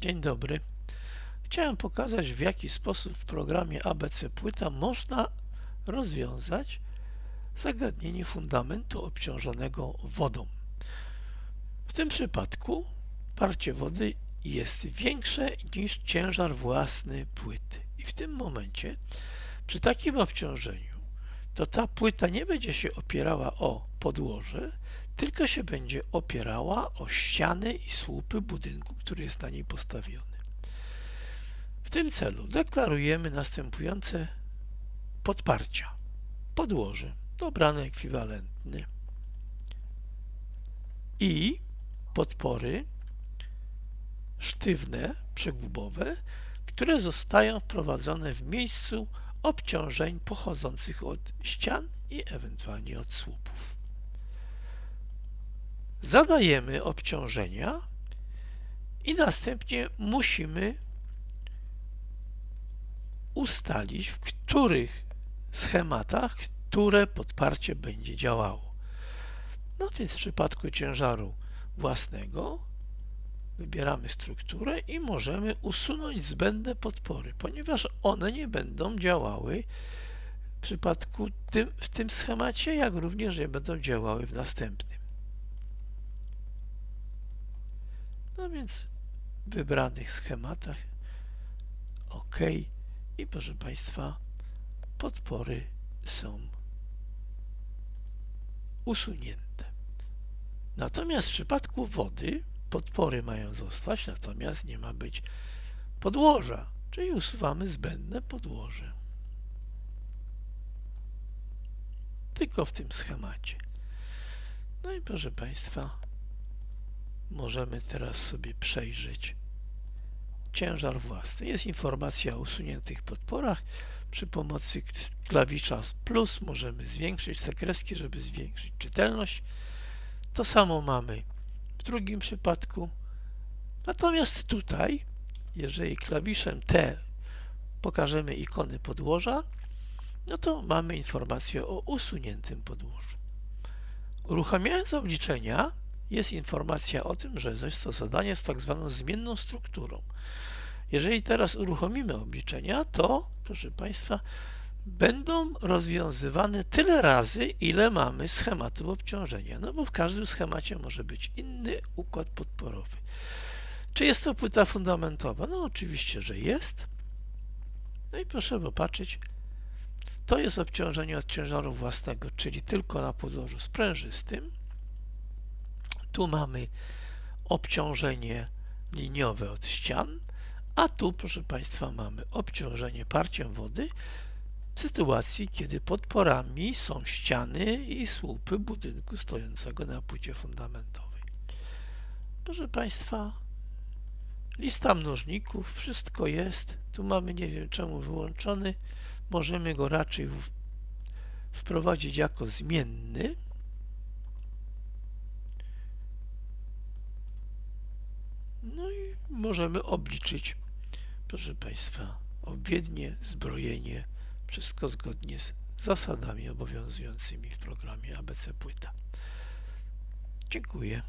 Dzień dobry. Chciałem pokazać w jaki sposób w programie ABC Płyta można rozwiązać zagadnienie fundamentu obciążonego wodą. W tym przypadku parcie wody jest większe niż ciężar własny płyty. I w tym momencie przy takim obciążeniu to ta płyta nie będzie się opierała o podłoże, tylko się będzie opierała o ściany i słupy budynku, który jest na niej postawiony. W tym celu deklarujemy następujące podparcia. Podłoże, dobrany ekwiwalentny i podpory sztywne, przegubowe, które zostają wprowadzone w miejscu obciążeń pochodzących od ścian i ewentualnie od słupów. Zadajemy obciążenia i następnie musimy ustalić, w których schematach które podparcie będzie działało. No więc w przypadku ciężaru własnego wybieramy strukturę i możemy usunąć zbędne podpory, ponieważ one nie będą działały w przypadku tym, w tym schemacie, jak również nie będą działały w następnym. No więc w wybranych schematach OK i proszę Państwa podpory są usunięte. Natomiast w przypadku wody podpory mają zostać, natomiast nie ma być podłoża, czyli usuwamy zbędne podłoże. Tylko w tym schemacie. No i proszę Państwa, możemy teraz sobie przejrzeć ciężar własny. Jest informacja o usuniętych podporach. Przy pomocy klawisza plus możemy zwiększyć te kreski, żeby zwiększyć czytelność. To samo mamy w drugim przypadku. Natomiast tutaj, jeżeli klawiszem T pokażemy ikony podłoża, no to mamy informację o usuniętym podłożu. Uruchamiając obliczenia, jest informacja o tym, że jest to zadanie z tak zwaną zmienną strukturą. Jeżeli teraz uruchomimy obliczenia, to, proszę Państwa, będą rozwiązywane tyle razy, ile mamy schematów obciążenia. No bo w każdym schemacie może być inny układ podporowy. Czy jest to płyta fundamentowa? No oczywiście, że jest. No i proszę popatrzeć, to jest obciążenie od ciężaru własnego, czyli tylko na podłożu sprężystym. Tu mamy obciążenie liniowe od ścian, a tu, proszę Państwa, mamy obciążenie parciem wody w sytuacji, kiedy podporami są ściany i słupy budynku stojącego na płycie fundamentowej. Proszę Państwa, lista mnożników, wszystko jest. Tu mamy, nie wiem czemu, wyłączony. Możemy go raczej wprowadzić jako zmienny. No i możemy obliczyć, proszę Państwa, obwiednie, zbrojenie, wszystko zgodnie z zasadami obowiązującymi w programie ABC Płyta. Dziękuję.